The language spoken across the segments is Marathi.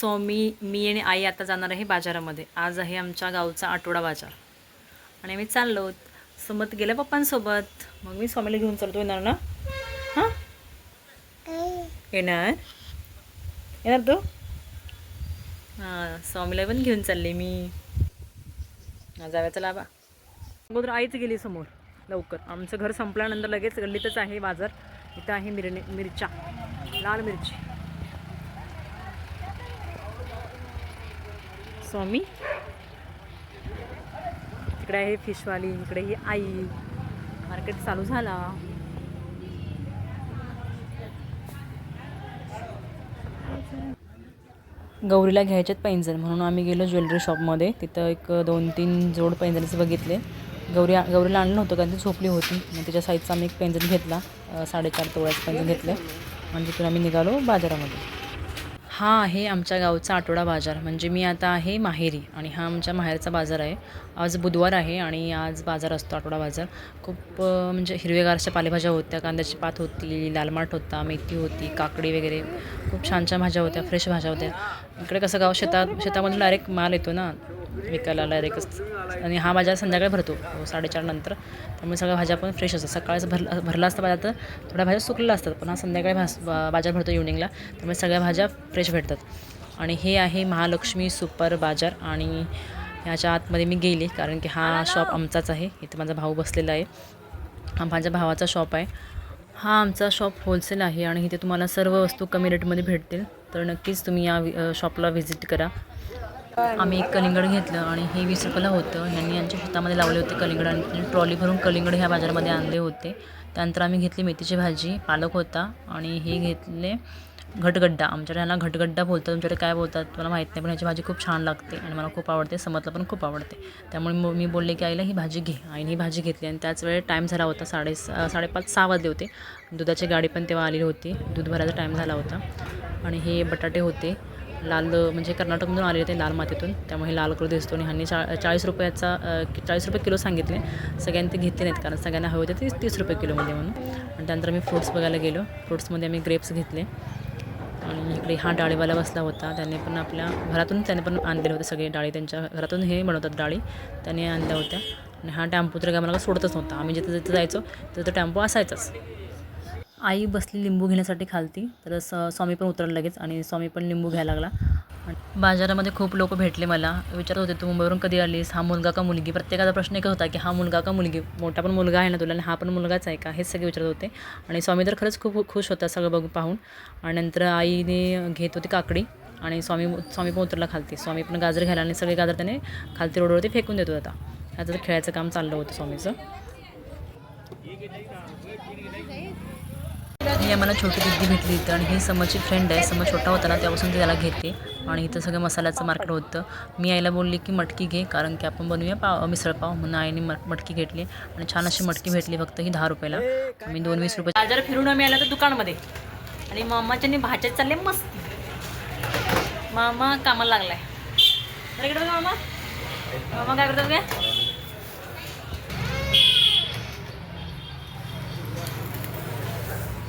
सो मी मी आणि आई आता जाणार आहे बाजारामध्ये. आज आहे आमच्या गावचा आठवडा बाजार. आणि आम्ही चाललो. सोबत गेल्या पप्पांसोबत. मग मी स्वामीला घेऊन चालतो. येणार ना? हां? येणार? येणार तू? हां स्वामीला पण घेऊन चालले मी. हा, जाऊया चला बा अगोदर आईच गेली समोर लवकर. आमचं घर संपल्यानंतर लगेच गल्लीतच आहे बाजार. इथं आहे मिरणे मिरच्या. लाल मिरची. स्वामी. इकडे आहे फिशवाली इकडे ही आई. मार्केट चालू झाला. गौरीला घ्यायचेत पैंजण म्हणून आम्ही गेलो ज्वेलरी शॉपमध्ये. तिथं एक दोन तीन जोड पैंजणचे बघितले. गौरी गौरीला आणलं होतं कारण ती झोपली होती. मग तिच्या साईजचा आम्ही एक पैंजण घेतला. साडेचार तोळ्याचं पैंजण घेतलं. आणि तिथून आम्ही निघालो बाजारामध्ये. हा आहे आमच्या गावचा आठवडा बाजार. म्हणजे मी आता आहे माहेरी आणि हा आमच्या माहेरचा बाजार आहे. आज बुधवार आहे आणि आज बाजार असतो आठवडा बाजार. खूप म्हणजे हिरवेगारच्या पालेभाज्या होत्या कांद्याची पात होती लालमाट होता मेथी होती काकडी वगैरे. खूप छान छान भाज्या होत्या फ्रेश भाज्या होत्या. इकडे कसं गाव शेतात शेतामधून डायरेक्ट माल येतो ना विकायला डायरेक्टच आणि हा भाज्या संध्याकाळी भरतो साडेचार नंतर. त्यामुळे सगळ्या भाज्या पण फ्रेश असतात. सकाळीच भरला भरला असता बाजार तर थोड्या भाज्या सुकलेल्या असतात पण हा संध्याकाळी भास बाजार भरतो इव्हनिंगला त्यामुळे सगळ्या भाज्या फ्रेश भेटतात. आणि हे आहे महालक्ष्मी सुपर बाजार आणि ह्याच्या आतमध्ये मी गेले कारण की हा शॉप आमचाच आहे. इथे माझा भाऊ बसलेला आहे. हा माझ्या भावाचा शॉप आहे. हा आमचा शॉप होलसेल आहे आणि इथे तुम्हाला सर्व वस्तू कमी रेटमध्ये भेटतील. तर नक्कीच तुम्ही या शॉपला व्हिजिट करा. आम्ही एक कलिंगड घेतलं आणि हे वीस रुपयाला होतं. ह्यांनी यांच्या शेतामध्ये लावले होते कलिंगड आणि ट्रॉली भरून कलिंगड ह्या बाजारामध्ये आणले होते. त्यानंतर आम्ही घेतली मेथीची भाजी पालक होता आणि हे घेतले घटगड्डा. आमच्याकडे ह्याला घटगड्डा बोलतात तुमच्याकडे काय बोलतात मला माहीत नाही पण ह्याची भाजी खूप छान लागते आणि मला खूप आवडते समतला पण खूप आवडते. त्यामुळे मग मी बोलले की आईला ही भाजी घे. आईने ही भाजी घेतली आणि त्याच वेळेस टाईम झाला होता साडे साडेपाच सहा वाजले होते. दुधाची गाडी पण तेव्हा आलेली होती. दूध भरायचा टाईम झाला होता. आणि हे बटाटे होते. लाल म्हणजे कर्नाटकमधून आलेले ते लाल मातीतून. त्यामुळे हे लाल कलर दिसतो आणि ह्यांनी चा चाळीस रुपयाचा चाळीस रुपये किलो सांगितले. सगळ्यांनी ते घेतले नाहीत कारण सगळ्यांना हवे होते ते तीस रुपये किलोमध्ये म्हणून. आणि त्यानंतर आम्ही फ्रुट्स बघायला गेलो. फ्रुट्समध्ये आम्ही ग्रेप्स घेतले. आणि इकडे हा डाळीवाला बसला होता. त्याने पण आपल्या घरातून त्याने पण आणलेले होते सगळे डाळी. त्यांच्या घरातून हे बनवतात डाळी. त्याने आणल्या होत्या. आणि हा टॅम्पो तर काय मला सोडतच नव्हता. आम्ही जिथं जिथं जायचो तिथं तो टॅम्पो असायचाच. आई बसली लिंबू घेण्यासाठी खालती. तर स्वामी पण उतरला लगेच आणि स्वामी पण लिंबू घ्यायला लागला. बाजारामध्ये खूप लोक भेटले मला. विचारत होते तू मुंबईवरून कधी आलीस? हा मुलगा का मुलगी? प्रत्येकाचा प्रश्न एक होता की हा मुलगा का मुलगी? मोठा पण मुलगा आहे ना तुला आणि हा पण मुलगाच आहे का? हेच सगळे विचारत होते. आणि स्वामी तर खरंच खूप खुश होता सगळं बघून पाहून. आणि नंतर आईने घेत होती काकडी आणि स्वामी स्वामी पण उतरला खालती. स्वामी पण गाजर घ्यायला आणि सगळे गाजर त्याने खालती रोडवरती फेकून देत होता आता. तर खेळायचं काम चाललं होतं स्वामीचं. मी आम्हाला छोटी दिद्दी भेटली इथं आणि ही समजची फ्रेंड आहे. समज छोटा होता ना त्यापासून ती त्याला घेते. आणि इथं सगळं मसाल्याचं मार्केट होतं. मी आईला बोलली की मटकी घे कारण की आपण बनवूया पाव मिसळपाव म्हणून आईने मट मटकी घेतली आणि छान अशी मटकी भेटली फक्त ही दहा रुपयाला. मी दोन वीस रुपये बाजार फिरून आम्ही आला तर दुकानमध्ये. आणि मामाच्या भाज्या चालले मस्त. मामा कामाला लागलाय. इकडे मामा. मामा काय करतात काय?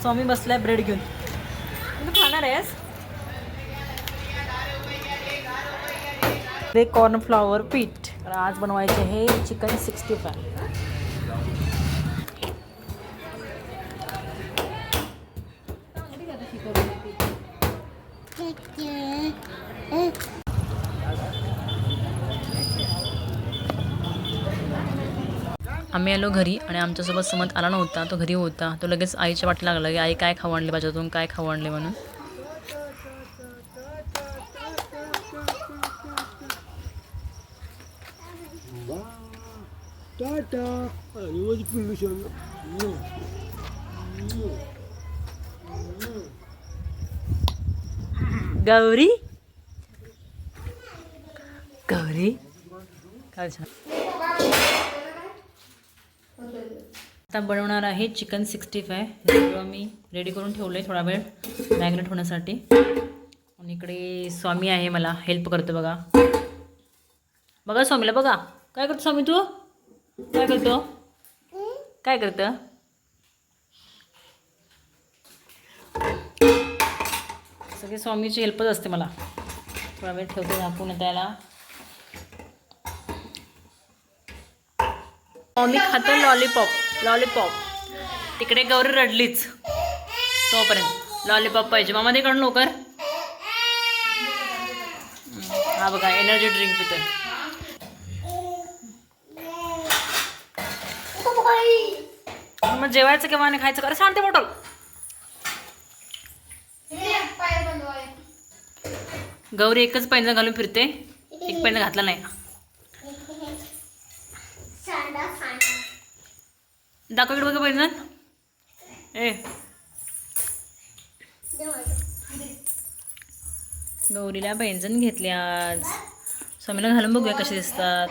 स्वामी बसलाय ब्रेड घेऊन. तू खाणार आहेस? ते कॉर्नफ्लॉवर पीठ. आज बनवायचे हे चिकन सिक्स्टी फाय आम्ही आलो घरी आणि आमच्यासोबत समज आला नव्हता. तो घरी होता. तो लगेच आईच्या वाट लागला की आई काय खाऊ आणले बाजारातून काय खाऊ आणले? म्हणून. आणि गौरी? गौरी? काय छान. आता बनवणार आहे चिकन सिक्स्टी फाय. सगळं मी रेडी करून ठेवलं आहे थोडा वेळ मॅग्नेट होण्यासाठी. आणि इकडे स्वामी आहे मला हेल्प करतो बघा. बघा स्वामीला बघा. काय करतो स्वामी तू? काय करतो? काय करतं? सगळे स्वामीची हेल्पच असते मला. थोडा वेळ ठेवते झाकून त्याला. स्वामी खातं लॉलीपॉप लॉलीपॉप तिकडे गौरी रडलीच. तोपर्यंत लॉलीपॉप पाहिजे. मामा तिकडून काढून लवकर. हा बघा एनर्जी ड्रिंक पितोय. मग जेवायचं केव्हा आणि खायचं? अरे सांगते बॉटल. गौरी एकच पैंजण घालून फिरते. एक पैंजण घातला नाही. दाखव इकडे बघा पैंजण. ए. गौरीला पैंजण घेतले आज. स्वामीला घालून बघूया कसे दिसतात.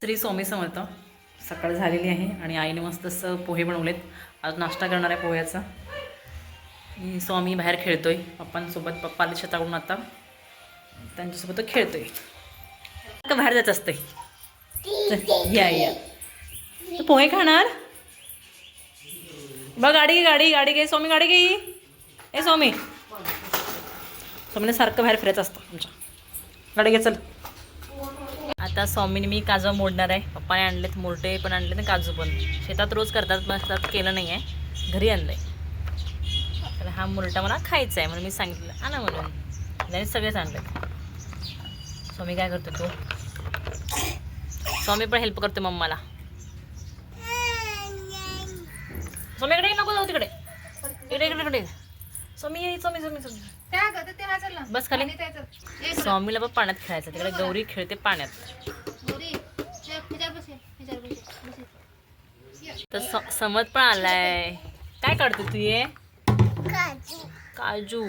श्री स्वामी समर्थ सकाळ झालेली आहे आणि आईने मस्त असं पोहे बनवलेत. आज नाश्ता करणार आहे पोह्याचा. स्वामी बाहेर खेळतोय. पप्पांसोबत पप्पा आले शेताकडून आता त्यांच्यासोबत तो खेळतोय. का बाहेर जायचं असतंय? या या. तू पोहे खाणार? बघ गाडी गाडी गाडी घे. स्वामी गाडी घे. ए स्वामी. स्वामीने म्हणजे सारखं बाहेर फिरायचं असतं आमच्या. गाडी घे चल. आता स्वामीने मी काजू मोडणार आहे. पप्पाने आणलेत मोरटे पण आणले ना काजू पण. शेतात रोज करतात पण शेतात केलं नाही आहे घरी आणलं आहे तर हा मुरटा मला खायचा आहे म्हणून मी सांगितलं. आणा म्हणून. त्याने सगळेच आणले स्वामी काय करतो तू? स्वामी पण हेल्प करतो मम्माला. स्वामीकडे नको जाऊ तिकडे. इकडे इकडे इकडे. स्वामी स्वामी स्वामी स्वामी. बस खाली. स्वामीला पण पाण्यात खेळायचं तिकडे गौरी खेळते पाण्यात. तर स- समत पण आलाय. काय काढतो तू ये? काजू.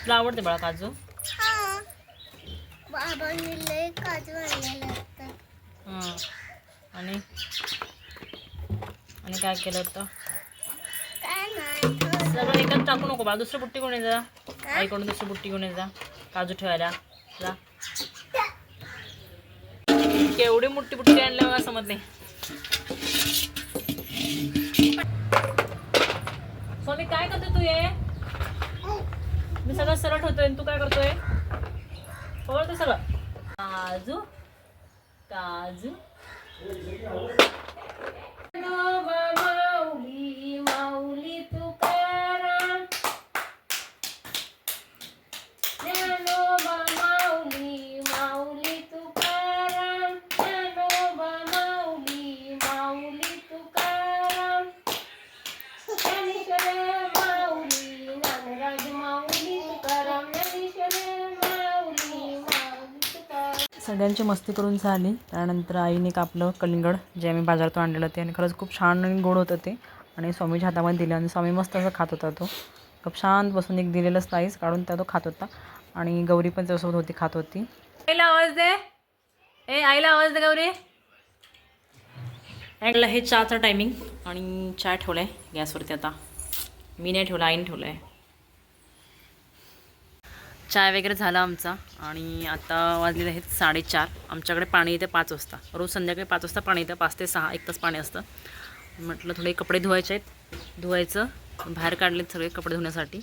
तुला आवडते बाळा काजू? हां. आणि? आणि काय केलं होतं. सगळं एकच टाकू नको बाळा. दुसरी बुट्टी घेऊन ये जा. आईकडून दुसरी बुट्टी घेऊन ये जा. काजू ठेवायला. जा. केवढी मोठी बुट्टी आणल्या मला समज नाही. स्वामी काय करतोय तू ये मी सगळं सरळ ठेवतोय आणि तू काय करतोय? सगळं. काजू काजू. सगळ्यांची मस्ती करून झाली. त्यानंतर आईने कापलं कलिंगड जे आम्ही बाजारातून आणलेलं ते आणि खरंच खूप छान आणि गोड होतं ते. आणि स्वामीच्या हातामध्ये दिलं आणि स्वामी मस्त असं खात होता तो. खूप शांत बसून एक दिलेलं स्लाईस काढून त्या तो खात होता. आणि गौरी पण त्यासोबत होती खात होती. आईला आवाज दे. ए आईला आवाज दे गौरी. ऐकलं हे चहाचं टायमिंग आणि चहा ठेवला आहे गॅसवरती आता. मी नाही ठेवला आईने ठेवला आहे चाय वगैरे झाला आमचा आणि आता वाजलेले आहेत साडेचार. आमच्याकडे पाणी येते पाच वाजता. रोज संध्याकाळी पाच वाजता पाणी येतं पाच ते सहा एक तास पाणी असतं. म्हटलं थोडे कपडे धुवायचे आहेत. धुवायचं. बाहेर काढलेत सगळे कपडे धुण्यासाठी.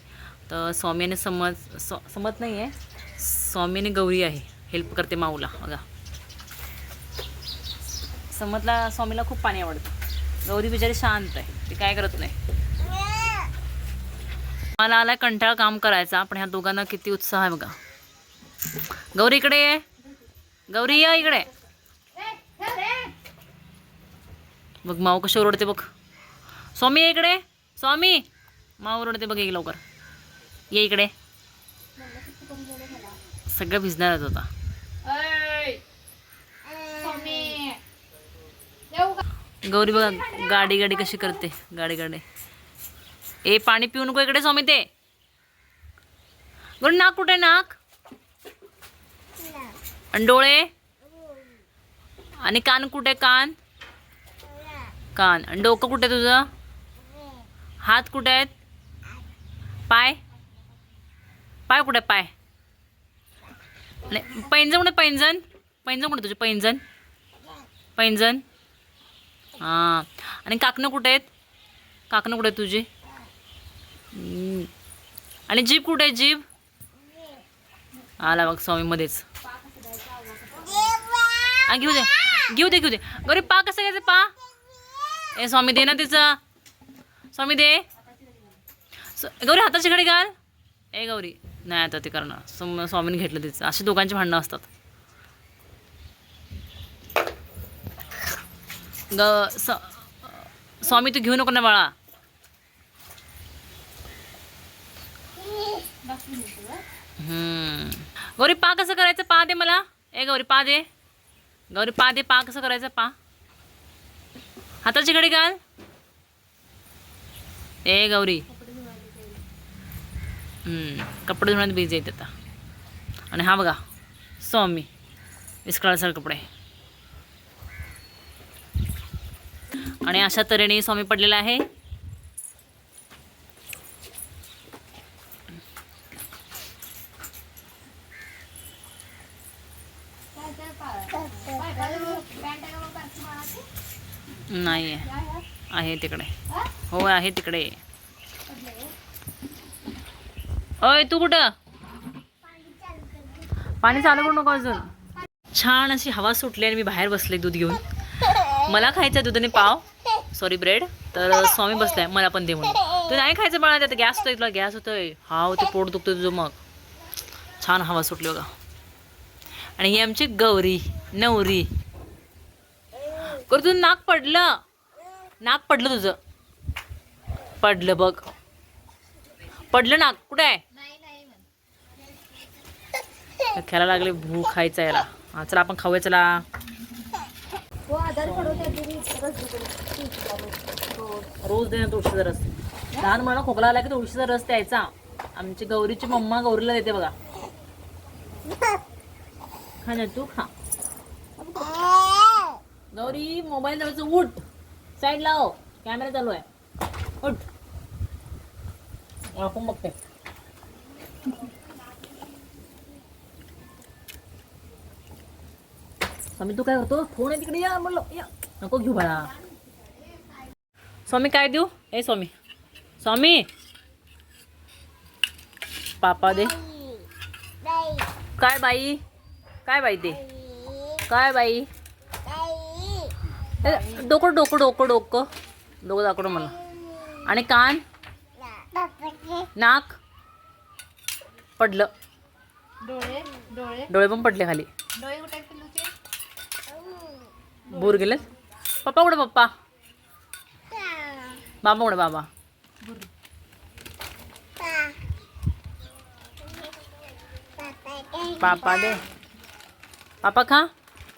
तर स्वामीने समज स्व समज नाही आहे. स्वामीने गौरी आहे. हेल्प करते माऊला. बघा. समजला स्वामीला खूप पाणी आवडतं. गौरी बिचारी शांत आहे. ते काय करत नाही. मला आलाय कंटाळा काम करायचा पण ह्या दोघांना किती उत्साह आहे बघा. गौरी इकडे ये. गौरी या इकडे. बघ माऊ कशी ओरडते बघ. स्वामी ये इकडे. स्वामी. माऊ ओरडते बघ ये लवकर. ये इकडे. सगळं भिजणारच होता गौरी बघा गाडी गाडी कशी करते. गाडी गाडी ए पाणी पिऊ नको इकडे स्वामी ते. बरं नाक कुठे नाक? आणि डोळे? आणि कान कुठे कान? कान. आणि डोकं कुठे तुझं? हात कुठे आहेत? पाय? पाय कुठे पाय? आणि पैंजण कुठे पैंजण? पैंजण कुठे तुझे पैंजण? पैंजण? हां. आणि काकणं कुठे आहेत? काकणं कुठे आहेत तुझी? आणि जीभ कुठे आहे जीभ? आला बघ स्वामी मध्येच. घेऊ दे. घेऊ दे घेऊ दे. गरे पा कसं घ्यायचं पा? ए स्वामी दे ना तिचं. स्वामी दे. गौरी हाताची घडी घाल. ए गौरी नाही आता ते करणार. सम- स्वामीने घेतलं तिचं. असे दोघांची भांडणं असतात. ग स- स्वामी तू घेऊ नको ना बाळा. गौरी पा कसं करायचं? पा दे मला. ए गौरी पा दे. गौरी पा दे पा कसं करायचं? पा. हाताची घडी घाल. ए गौरी. कपडे धुण्यात बिझी आहेत आता. आणि हा बघा स्वामी विस्कळासर कपडे. आणि अशा तऱ्हेने स्वामी पडलेला आहे. नाही आहे आहे तिकडे. हो आहे तिकडे. अय तू कुठं? पाणी चालू करू नको अजून. छान अशी हवा सुटली आणि मी बाहेर बसले दूध घेऊन. मला खायचं आहे दुधाने पाव. सॉरी ब्रेड तर स्वामी बसलाय मला पण दे म्हणून. तू नाही खायचं बाळा त्यात गॅस होतोय तुला गॅस होतोय. हा होते पोट दुखतोय तुझं मग. छान हवा सुटली बघा. आणि ही आमची गौरी नवरी. कर तुझं नाक पडलं. नाक पडलं तुझं. पडलं बघ. पडलं नाक. कुठे आहे? खेळायला लागले भूक खायचा याला. हा चला आपण खाऊया चला. रोज देणं तुळशीचा रस लहान मुलांना खोकला आला की तुळशीचा रस द्यायचा आमची गौरीची मम्मा गौरीला देते बघा. खा ना तू खा. गौरी मोबाईल लावायचं उठ. साईड लाव कॅमेरा चालू आहे. उठ. आपण बघते. स्वामी तू काय करतो? फोन आहे तिकडे या म्हणलं. या. नको घेऊ बाळा. स्वामी काय देऊ? ए स्वामी. स्वामी. पापा दे. काय बाई? काय बाई दे? काय बाई? डोकं डोकं डोकं डोकं. डोकं दाखवलं मला. आणि कान? नाक? पडलं. डोळे डोळे. डोळे पण पडले खाली. बोर गेलेत? पप्पा कुठे पप्पा? बाबा कुठे बाबा? पापा दे. पापा खा.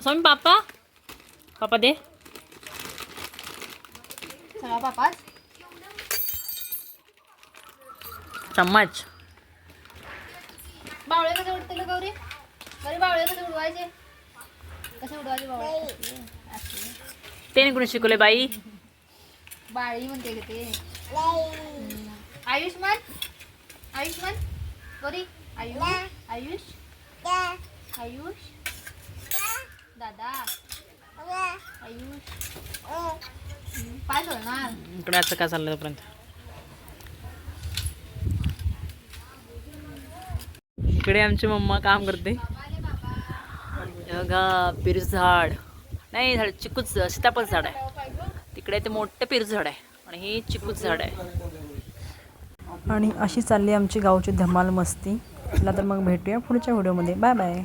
स्वामी पापा. पापा दे. सगळा पापाच चम्मच बावळे कसे उडतील गौरी गौरी बावळे कसे उडवायचे कसे उडवायचे बावळे त्याने कोणी शिकवले बाई बाळी म्हणते का ते हम्म. आयुष्मान आयुष्मान गौरी आयुष आयुष आयुष दादा आयुष इकडे असं काय चाललं तोपर्यंत? इकडे आमची मम्मा काम करते. बघा पिरच झाड. नाही झाड चिकूच सीताफळ झाड आहे. तिकडे ते मोठं पिरच झाड आहे आणि हे चिकूच झाड आहे. आणि अशी चालली आमची गावची धमाल मस्ती. चला तर मग भेटूया पुढच्या व्हिडिओमध्ये. Bye bye.